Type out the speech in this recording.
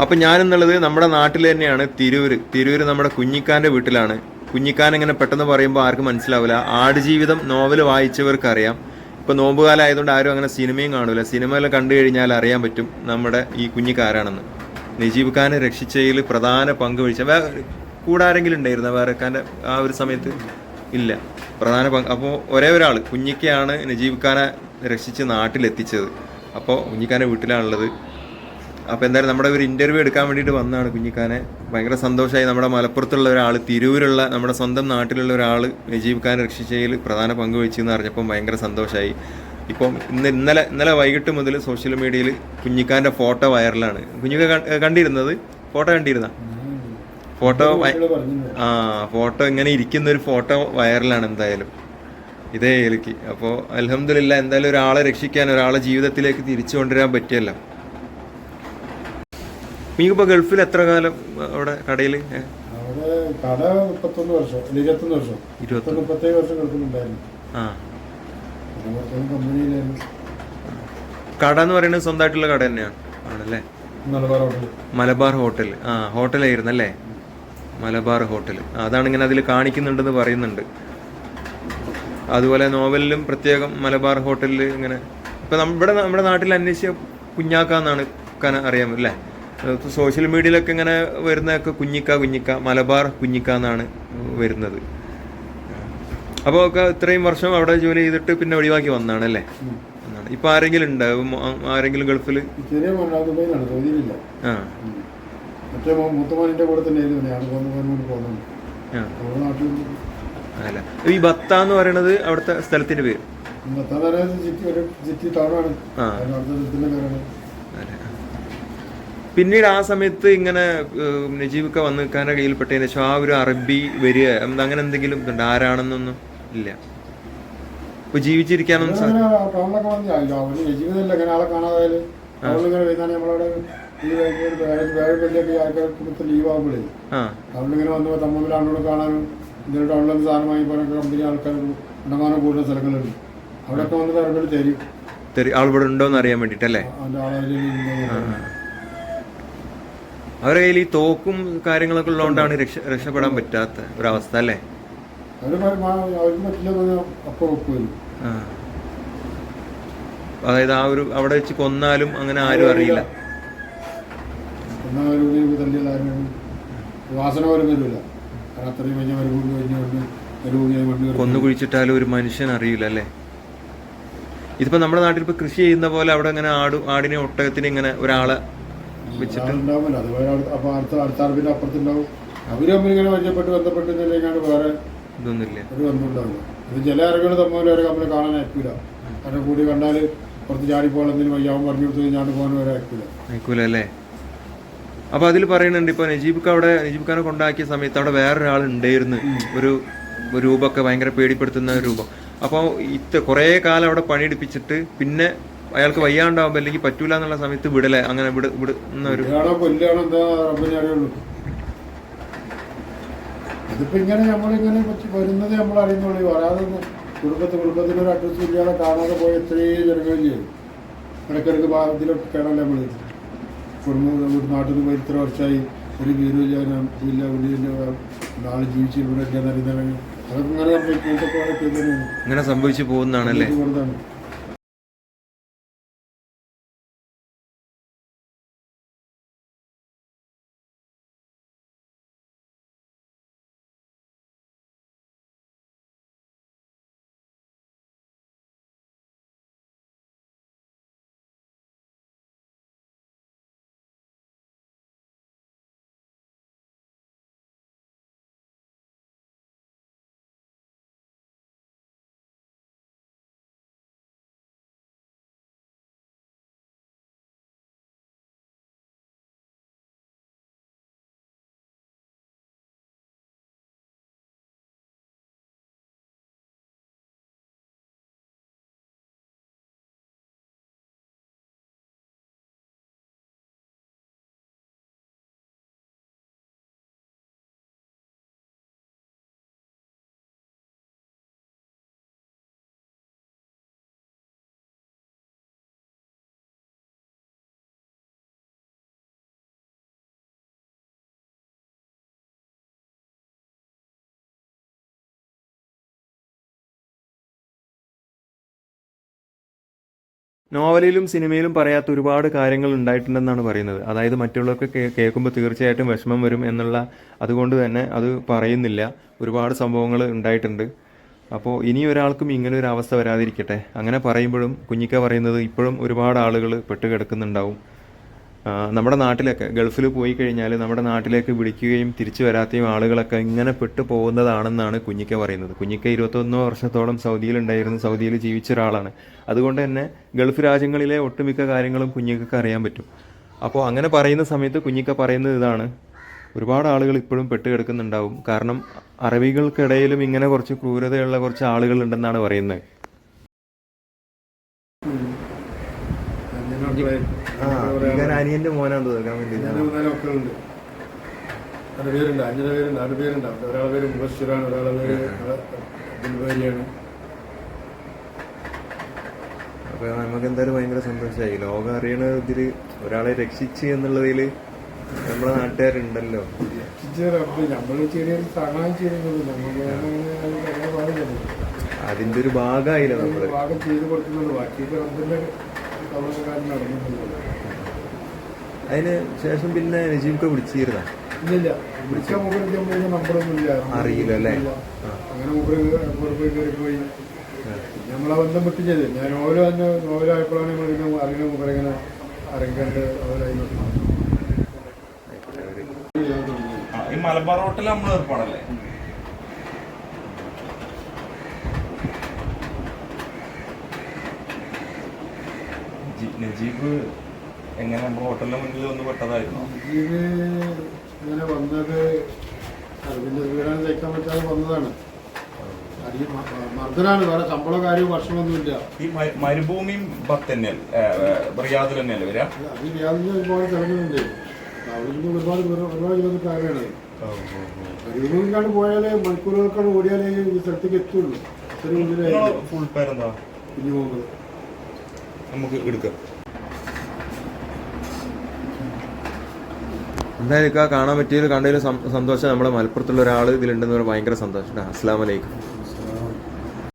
അപ്പം ഞാനെന്നുള്ളത് നമ്മുടെ നാട്ടിൽ തന്നെയാണ് തിരൂര്. തിരൂര് നമ്മുടെ കുഞ്ഞിക്കാന്റെ വീട്ടിലാണ്. കുഞ്ഞിക്കാൻ ഇങ്ങനെ പെട്ടെന്ന് പറയുമ്പോൾ ആർക്കും മനസ്സിലാവില്ല ആടുജീവിതം നോവൽ വായിച്ചവർക്കറിയാം. ഇപ്പോൾ നോമ്പുകാലം ആയതുകൊണ്ട് ആരും അങ്ങനെ സിനിമയും കാണൂല. സിനിമയെല്ലാം കണ്ടു കഴിഞ്ഞാൽ അറിയാൻ പറ്റും നമ്മുടെ ഈ കുഞ്ഞിക്കാരാണെന്ന്. നജീബ് ഖാനെ രക്ഷിച്ചതിൽ പ്രധാന പങ്ക് വഹിച്ച വേറെ കൂടാരെങ്കിലും ഉണ്ടായിരുന്ന? വേറെ ഖാന്റെ ആ ഒരു സമയത്ത് ഇല്ല. പ്രധാന പങ്ക് അപ്പോൾ ഒരേ ഒരാൾ കുഞ്ഞിക്കയാണ് നജീബ് ഖാനെ രക്ഷിച്ച് നാട്ടിലെത്തിച്ചത്. അപ്പോൾ കുഞ്ഞിക്കാന്റെ വീട്ടിലാണുള്ളത്. അപ്പോൾ എന്തായാലും നമ്മുടെ ഒരു ഇന്റർവ്യൂ എടുക്കാൻ വേണ്ടിട്ട് വന്നാണ് കുഞ്ഞിക്കാനെ. ഭയങ്കര സന്തോഷമായി നമ്മുടെ മലപ്പുറത്തുള്ള ഒരാൾ തിരൂരുള്ള നമ്മുടെ സ്വന്തം നാട്ടിലുള്ള ഒരാൾ നജീബ് ഖാൻ രക്ഷിച്ചതിൽ പ്രധാന പങ്ക് വഹിച്ചെന്ന് അറിഞ്ഞപ്പോൾ ഭയങ്കര സന്തോഷമായി ഇപ്പം ഇന്ന് ഇന്നലെ ഇന്നലെ വൈകിട്ട് മുതൽ സോഷ്യൽ മീഡിയയിൽ കുഞ്ഞിക്കാന്റെ ഫോട്ടോ വൈറലാണ് കുഞ്ഞിക്ക കണ്ടിരുന്നത്? ഫോട്ടോ കണ്ടിരുന്ന? ഫോട്ടോ ആ ഫോട്ടോ ഇങ്ങനെ ഇരിക്കുന്ന ഒരു ഫോട്ടോ വൈറലാണ് എന്തായാലും. ഇതേ എനിക്ക് അപ്പോൾ അലഹമില്ല എന്തായാലും ഒരാളെ രക്ഷിക്കാൻ ഒരാളെ ജീവിതത്തിലേക്ക് തിരിച്ചു കൊണ്ടുവരാൻ പറ്റിയല്ലോ. നീക്കിപ്പോൾ ഗൾഫിൽ എത്ര കാലം അവിടെ കടയിൽ അവിടെ കട മുപ്പത്തൊന്ന് വർഷം അല്ല, ഇരുപത്തൊന്ന് വർഷം. ഇരുപത്തൊന്ന്. മുപ്പത്തേഴ് വർഷം ഗൾഫിലുണ്ടായിരുന്നു. ആ. കമ്പനിയിലായിരുന്നു. കട എന്ന് പറയുന്നത് സ്വന്തമായിട്ടുള്ള കട തന്നെയാണ് ആണല്ലേ? മലബാർ ഹോട്ടൽ മലബാർ ഹോട്ടൽ ആ ഹോട്ടലായിരുന്നു അല്ലേ മലബാർ ഹോട്ടൽ അതാണ് ഇങ്ങനെ അതിൽ കാണിക്കുന്നുണ്ടെന്ന് പറയുന്നുണ്ട്. അതുപോലെ നോവലിലും പ്രത്യേകം മലബാർ ഹോട്ടലിൽ ഇങ്ങനെ ഇപ്പം നമ്മുടെ നമ്മുടെ നാട്ടിൽ അന്വേഷിച്ച കുഞ്ഞാക്കാന്നാണ് അറിയാമല്ലേ സോഷ്യൽ മീഡിയയിലൊക്കെ ഇങ്ങനെ വരുന്നതൊക്കെ കുഞ്ഞിക്ക കുഞ്ഞിക്ക മലബാർ കുഞ്ഞിക്ക എന്നാണ് വരുന്നത്. അപ്പോൾ ഒക്കെ ഇത്രയും വർഷം അവിടെ ജോലി ചെയ്തിട്ട് പിന്നെ ഒഴിവാക്കി വന്നാണ് അല്ലേ? ഇപ്പം ആരെങ്കിലും ഉണ്ട്? ആരെങ്കിലും ഗൾഫിൽ ആ. അല്ല. ഈ ബത്ത എന്ന് പറയുന്നത് അവിടുത്തെ സ്ഥലത്തിന്റെ പേര്. ആ. അല്ലേ. പിന്നീട് ആ സമയത്ത് ഇങ്ങനെ നജീബൊക്കെ വന്ന് നിൽക്കാന്റെ കയ്യിൽപ്പെട്ടതിന് ശേഷം ആ ഒരു അറബി വരിക അങ്ങനെ എന്തെങ്കിലും ഇതുണ്ട്? ആരാണെന്നൊന്നും ഇല്ല. ഇപ്പൊ ജീവിച്ചിരിക്കാനൊന്നും വന്ന് ടൗണിലിങ്ങനെ വന്നപ്പോൾ തമ്മിൽ ആളുകളെ കാണാനും ഇതിന് ടൗണിലൊന്ന് സാധനം വാങ്ങിപ്പോകാനൊക്കെ കമ്പനി ആൾക്കാർ ഉണ്ടമാനം കൂടുന്ന സ്ഥലങ്ങളുണ്ട്. അവിടെയൊക്കെ വന്നിട്ട് അവരുടെ തരും. തെറി ആൾ ഇവിടെ ഉണ്ടോന്ന് അറിയാൻ വേണ്ടിട്ടല്ലേ ആളെ അവരുടെ കയ്യിൽ ഈ തോക്കും കാര്യങ്ങളൊക്കെ ഉള്ളതുകൊണ്ടാണ് രക്ഷ രക്ഷപ്പെടാൻ പറ്റാത്ത ഒരവസ്ഥ അല്ലേ? അതായത് ആ ഒരു അവിടെ വെച്ച് കൊന്നാലും അങ്ങനെ ആരും അറിയില്ല. വാസന പോലും വരില്ല. കാരണം അത്രയും വലിയ മരുഭൂമി കഴിഞ്ഞുകൊണ്ട് മരുഭൂമിയായി മണ്ണ് കയറി. കൊന്നു കുഴിച്ചിട്ടാലും ഒരു മനുഷ്യൻ അറിയില്ല അല്ലേ? ഇതിപ്പോ നമ്മുടെ നാട്ടിൽ ഇപ്പൊ കൃഷി ചെയ്യുന്ന പോലെ അവിടെ ഇങ്ങനെ ആട് ആടിനെ ഒട്ടകത്തിനെ ഇങ്ങനെ ഒരാളെ വെച്ചിട്ട്. അപ്പൊ അടുത്ത അടുത്ത അറിവിന്റെ അപ്പുറത്തുണ്ടാവും. അവർ തമ്മിൽ ഇങ്ങനെ പരിചയപ്പെട്ട് ബന്ധപ്പെട്ട് നിലയിലാണ് വേറെ ഇതൊന്നുമില്ല. ഒരു ബന്ധമുണ്ടാവില്ല. ഇത് ചില ഇറങ്ങൾ തമ്മിൽ ഒരു കമ്പനി കാണാൻ അയക്കൂല. കാരണം കൂടി കണ്ടാൽ പുറത്ത് ചാടിപ്പോൾ എന്തെങ്കിലും വയ്യാവും പറഞ്ഞു കൊടുത്ത് ഞാൻ പോകാൻ വരെ അയക്കൂല. ആയിക്കൂല അല്ലേ അപ്പൊ അതിൽ പറയുന്നുണ്ട് ഇപ്പൊ നജീബ് അവിടെ നജീബ് ഖാനെ കൊണ്ടാക്കിയ സമയത്ത് അവിടെ വേറൊരാൾ ഉണ്ടായിരുന്നു ഒരു രൂപമൊക്കെ ഭയങ്കര പേടിപ്പെടുത്തുന്ന രൂപം. അപ്പോൾ ഇത്ര കുറേ കാലം അവിടെ പണിയെടുപ്പിച്ചിട്ട് പിന്നെ അയാൾക്ക് വയ്യാണ്ടാവുമ്പോൾ അല്ലെങ്കിൽ പറ്റൂല എന്നുള്ള സമയത്ത് വിടലെ. അങ്ങനെ വിട വിടുന്ന ഒരു ഇതിപ്പോ ഇങ്ങനെ നമ്മളിങ്ങനെ വരുന്നത് നമ്മൾ അറിയുന്നുള്ളൂ. വരാതെ കുടുംബത്തിൽ കുടുംബത്തിന് ഒരു അഡ്രസ് ഇല്ലാതെ കാണാതെ പോയ എത്രയും ജനങ്ങൾ ചെയ്യും. ഇടയ്ക്കിടയ്ക്ക് ഭാഗത്തിലൊക്കെ ഇതിലൊക്കെയാണല്ലോ നമ്മൾ കുടുംബം നാട്ടിൽ നിന്ന് പോയി ഇത്ര വർഷമായി. ഒരു വീരും ഇല്ല വീടില്ല നാളെ ജീവിച്ച് ഇവിടെ ഇല്ല അറിയുന്നവന് അതൊക്കെ ഇങ്ങനെ ഇങ്ങനെ സംഭവിച്ചു പോകുന്നതാണല്ലേ? നോവലിലും സിനിമയിലും പറയാത്ത ഒരുപാട് കാര്യങ്ങൾ ഉണ്ടായിട്ടുണ്ടെന്നാണ് പറയുന്നത്. അതായത് മറ്റുള്ളവർക്ക് കേൾക്കുമ്പോൾ തീർച്ചയായിട്ടും വിഷമം വരും എന്നുള്ള അതുകൊണ്ട് തന്നെ അത് പറയുന്നില്ല. ഒരുപാട് സംഭവങ്ങൾ ഉണ്ടായിട്ടുണ്ട്. അപ്പോൾ ഇനി ഒരാൾക്കും ഇങ്ങനെ ഒരു അവസ്ഥ വരാതിരിക്കട്ടെ. അങ്ങനെ പറയുമ്പോഴും കുഞ്ഞിക്ക പറയുന്നത് ഇപ്പോഴും ഒരുപാട് ആളുകൾ പെട്ട് കിടക്കുന്നുണ്ടാവും ആ, നമ്മുടെ നാട്ടിലൊക്കെ ഗൾഫിൽ പോയി കഴിഞ്ഞാൽ നമ്മുടെ നാട്ടിലേക്ക് വിളിക്കുകയും തിരിച്ചു വരാത്തയും ആളുകളൊക്കെ ഇങ്ങനെ പെട്ടു പോകുന്നതാണെന്നാണ് കുഞ്ഞിക്ക പറയുന്നത്. കുഞ്ഞിക്ക ഇരുപത്തൊന്ന് വർഷത്തോളം സൗദിയിലുണ്ടായിരുന്നു. സൗദിയിൽ ജീവിച്ച ഒരാളാണ്. അതുകൊണ്ട് തന്നെ ഗൾഫ് രാജ്യങ്ങളിലെ ഒട്ടുമിക്ക കാര്യങ്ങളും കുഞ്ഞിക്കൊക്കെ അറിയാൻ പറ്റും. അപ്പോൾ അങ്ങനെ പറയുന്ന സമയത്ത് കുഞ്ഞിക്ക പറയുന്നത് ഇതാണ്. ഒരുപാട് ആളുകൾ ഇപ്പോഴും പെട്ട് കിടക്കുന്നുണ്ടാവും. കാരണം അറബികൾക്കിടയിലും ഇങ്ങനെ കുറച്ച് ക്രൂരതയുള്ള കുറച്ച് ആളുകൾ ഉണ്ടെന്നാണ് പറയുന്നത് അനിയന്റെ മോനാണ് തീർക്കാൻ വേണ്ടി മക്കളുണ്ട് നാല് പേരുണ്ട് അഞ്ചര പേരുണ്ട് ആറ് പേരുണ്ട്. ഒരാളെ പേര് മുബശ്വരാണ് ഒരാളെ പേര് ദിൽബാരിയാണ് അപ്പൊ നമുക്ക് എന്തായാലും ഭയങ്കര സന്തോഷമായി. ലോകം അറിയണ ഇതിൽ ഒരാളെ രക്ഷിച്ച് എന്നുള്ളതിൽ നമ്മുടെ നാട്ടുകാരുണ്ടല്ലോ. നമ്മൾ ചെറിയൊരു സഹായം ചെയ്യുന്നുള്ളൂ നമ്മൾ അതിന്റെ ഒരു ഭാഗമായില്ല നമ്മൾ? ഭാഗം ചെയ്ത് കൊടുക്കുന്നത് ബാക്കി അതിന് ശേഷം പിന്നെ നജീബൊക്കെ വിളിച്ചിരുന്ന? അറിയില്ല അല്ലേ? അങ്ങനെ പോയി. നമ്മളെ ബന്ധം പൊട്ടിച്ചത് ചെയ്ത് ഞാൻ ഓരോ തന്നെ നോവലായപ്പോഴാണ് നമ്മൾ അറിയുന്ന മുകളിൽ ഇങ്ങനെ അറിയിക്കാണ്ട് അവരായി ഈ മലബാർ ഹോട്ടലിൽ നമ്മൾ ഏർപ്പാടല്ലേ? നജീബ് എങ്ങനെ നമ്മുടെ ഹോട്ടലിന്റെ മുന്നിൽ വന്ന് പെട്ടതായിരുന്നു? നജീബ് ഇങ്ങനെ വന്നത് അരവിന്ദ് വീടാണ് തയ്ക്കാൻ പറ്റാതെ വന്നതാണ്. മർദ്ദനാണ്. വേറെ ശമ്പള കാര്യവും വർഷമൊന്നുമില്ല. ഈ മരുഭൂമിയും ബത്ത് തന്നെയല്ലേ റിയാദിൽ തന്നെയല്ലേ വരിക അത് റിയാദിൽ ഒരുപാട് കിടക്കുന്നുണ്ട് അവിടുന്ന് ഒരുപാട് ഒരുപാട് ദൂരം കാര്യമാണ് കഴിയുമ്പോഴാണ് പോയാലേ മണിക്കൂറുകൾക്കാണ് ഓടിയാലേ ഈ സ്ഥലത്തേക്ക് എത്തുള്ളൂ. അത്രയും കുഞ്ഞു പോകുന്നത് നമുക്ക് എടുക്കാം. എന്തായാലും ഇക്കാ കാണാൻ പറ്റിയതിൽ കണ്ടതിൽ സന്തോഷം. നമ്മുടെ മലപ്പുറത്തുള്ള ഒരാൾ ഇതിലുണ്ടെന്ന് പറഞ്ഞാൽ ഭയങ്കര സന്തോഷം. അസ്സാം വലൈക്കും